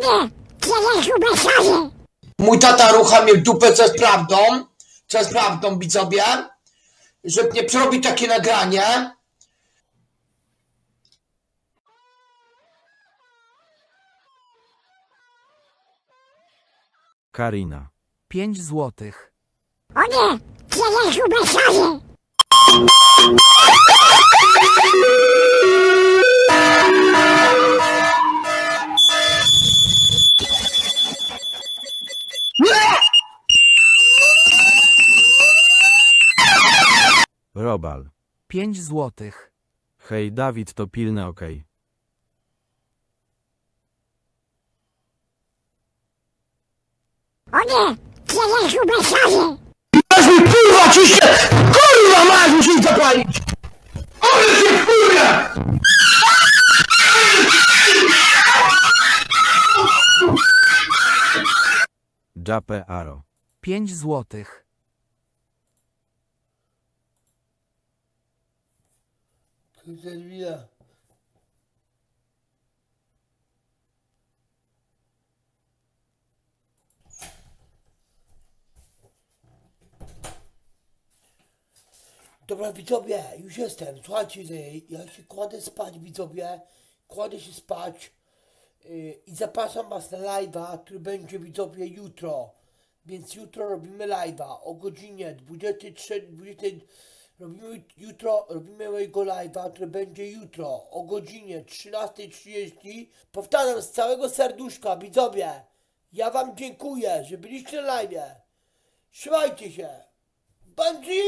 nie! Człowieku bezsadzie! Mój tata rucha mnie w dupę, co jest prawdą, co jest prawdą, widzowie, że nie przerobi takie nagranie. Karina. 5 złotych. O nie! Człowieku bezsadzie! Robal. 5 złotych. Hej Dawid to pilne okej. O nie! Człowieku bezsadzie! Masz mi kurwa ciśnie! Kurwa masz, ich zapalić! Ale się kurwa! Jape Aro. 5 złotych. Zerwija. Dobra widzowie, już jestem. Słuchajcie, y, ja się kładę spać widzowie. Kładę się spać y, i zapraszam was na live'a, który będzie widzowie jutro. Więc jutro robimy live'a o godzinie 23, 20, robimy jutro, robimy mojego live'a, który będzie jutro o godzinie 13.30. Powtarzam z całego serduszka, widzowie. Ja wam dziękuję, że byliście na live'ie. Trzymajcie się. Bandzi!